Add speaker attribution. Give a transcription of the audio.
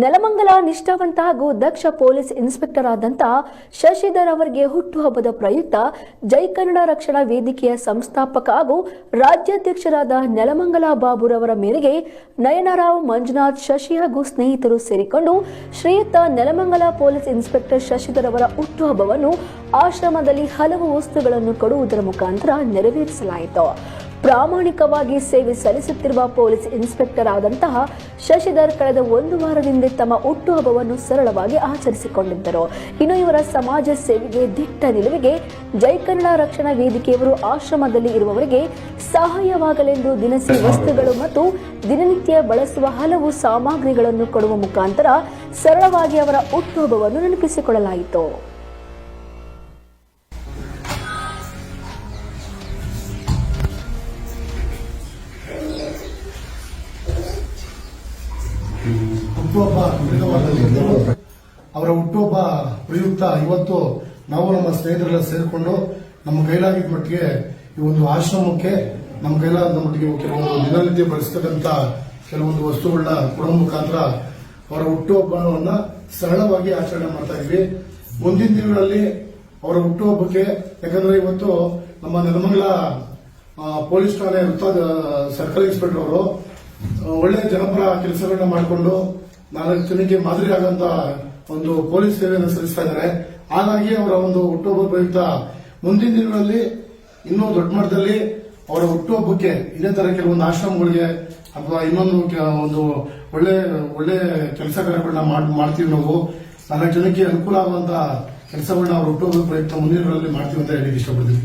Speaker 1: ನೆಲಮಂಗಲ ನಿಷ್ಠಾವಂತ ಹಾಗೂ ದಕ್ಷ police inspector ಆದಂತ ಶಶಿಧರ್ ಅವರಿಗೆ ಹುಟ್ಟುಹಬ್ಬದ ಪ್ರಯುಕ್ತ ಜೈ ಕನ್ನಡ ರಕ್ಷಣಾ ವೇದಿಕೆಯ ಸಂಸ್ಥಾಪಕ ಹಾಗೂ ರಾಜ್ಯಾಧ್ಯಕ್ಷರಾದ ನೆಲಮಂಗಲ ಬಾಬುರವರ ಮೇರೆಗೆ ನಯನರಾವ್, ಮಂಜುನಾಥ್, ಶಶಿ ಹಾಗೂ ಸ್ನೇಹಿತರು ಸೇರಿಕೊಂಡು ಶ್ರೀಯುತ ನೆಲಮಂಗಲ ಪೊಲೀಸ್ ಇನ್ಸ್ಪೆಕ್ಟರ್ ಶಶಿಧರ್ ಅವರ ಹುಟ್ಟುಹಬ್ಬವನ್ನು ಆಶ್ರಮದಲ್ಲಿ ಹಲವು ವಸ್ತುಗಳನ್ನು ಕೊಡುವುದರ ಮುಖಾಂತರ ನೆರವೇರಿಸಲಾಯಿತು. ಪ್ರಾಮಾಣಿಕವಾಗಿ ಸೇವೆ ಸಲ್ಲಿಸುತ್ತಿರುವ ಪೊಲೀಸ್ ಇನ್ಸ್ಪೆಕ್ಟರ್ ಆದಂತಹ ಶಶಿಧರ್ ಕಳೆದ ಒಂದು ವಾರದಿಂದ ತಮ್ಮ ಹುಟ್ಟುಹಬ್ಬವನ್ನು ಸರಳವಾಗಿ ಆಚರಿಸಿಕೊಂಡಿದ್ದರು. ಇನ್ನು ಇವರ ಸಮಾಜ ಸೇವೆಗೆ ದಿಟ್ಟ ನಿಲುವಿಗೆ ಜೈ ಕನ್ನಡ ರಕ್ಷಣಾ ವೇದಿಕೆಯವರು ಆಶ್ರಮದಲ್ಲಿ ಇರುವವರಿಗೆ ಸಹಾಯವಾಗಲೆಂದು ದಿನಸಿ ವಸ್ತುಗಳು ಮತ್ತು ದಿನನಿತ್ಯ ಬಳಸುವ ಹಲವು ಸಾಮಗ್ರಿಗಳನ್ನು ಕೊಡುವ ಮುಖಾಂತರ ಸರಳವಾಗಿ ಅವರ ಹುಟ್ಟುಹಬ್ಬವನ್ನು ನೆನಪಿಸಿಕೊಳ್ಳಲಾಯಿತು.
Speaker 2: ಹುಟ್ಟುಹಬ್ಬ ಅವರ ಹುಟ್ಟುಹಬ್ಬ ಪ್ರಯುಕ್ತ ಇವತ್ತು ನಾವು ನಮ್ಮ ಸ್ನೇಹಿತರೆಲ್ಲ ಸೇರಿಕೊಂಡು ನಮ್ಮ ಕೈಲಾಗಿದ್ದ ಮಟ್ಟಿಗೆ ಈ ಒಂದು ಆಶ್ರಮಕ್ಕೆ ನಮ್ಮ ಕೈಲಾದ ಮಟ್ಟಿಗೆ ಕೆಲವೊಂದು ದಿನನಿತ್ಯ ಬಳಸ್ತಕ್ಕಂಥ ಕೆಲವೊಂದು ವಸ್ತುಗಳನ್ನ ಕೊಡೋ ಮುಖಾಂತರ ಅವರ ಹುಟ್ಟುಹಬ್ಬವನ್ನ ಸರಳವಾಗಿ ಆಚರಣೆ ಮಾಡ್ತಾ ಇದ್ವಿ. ಮುಂದಿನ ದಿನಗಳಲ್ಲಿ ಅವರ ಹುಟ್ಟುಹಬ್ಬಕ್ಕೆ, ಯಾಕಂದ್ರೆ ಇವತ್ತು ನಮ್ಮ ನೆಲಮಂಗಲ ಪೊಲೀಸ್ ಠಾಣೆ ವೃತ್ತ ಸರ್ಕಲ್ ಇನ್ಸ್ಪೆಕ್ಟರ್ ಅವರು ಒಳ್ಳೆ ಜನಪರ ಕೆಲಸಗಳನ್ನ ಮಾಡಿಕೊಂಡು ನಾಲ್ಕು ಜನಕ್ಕೆ ಮಾದರಿ ಆಗಂತ ಒಂದು ಪೊಲೀಸ್ ಸೇವೆಯನ್ನು ಸಲ್ಲಿಸ್ತಾ ಇದ್ದಾರೆ. ಹಾಗಾಗಿ ಅವರ ಒಂದು ಹುಟ್ಟುಹಬ್ಬ ಪ್ರಯುಕ್ತ ಮುಂದಿನ ದಿನಗಳಲ್ಲಿ, ಇನ್ನೂ ದೊಡ್ಡ ಮಟ್ಟದಲ್ಲಿ ಅವರ ಹುಟ್ಟುಹಬ್ಬಕ್ಕೆ ಇದೇ ತರ ಕೆಲವೊಂದು ಆಶ್ರಮಗಳಿಗೆ ಅಥವಾ ಇನ್ನೊಂದು ಒಂದು ಒಳ್ಳೆ ಒಳ್ಳೆ ಕೆಲಸ ಕಾರ್ಯಗಳನ್ನ ಮಾಡ್ತೀವಿ ನಾವು ನಾಲ್ಕು ಜನಕ್ಕೆ ಅನುಕೂಲ ಆಗುವಂತ ಕೆಲಸಗಳನ್ನ ಅವ್ರ ಹುಟ್ಟುಹಬ್ಬ ಪ್ರಯುಕ್ತ ಮುಂದಿನ ದಿನಗಳಲ್ಲಿ ಮಾಡ್ತೀವಿ ಅಂತ ಹೇಳಿ ಇಷ್ಟಪಡ್ತೀನಿ.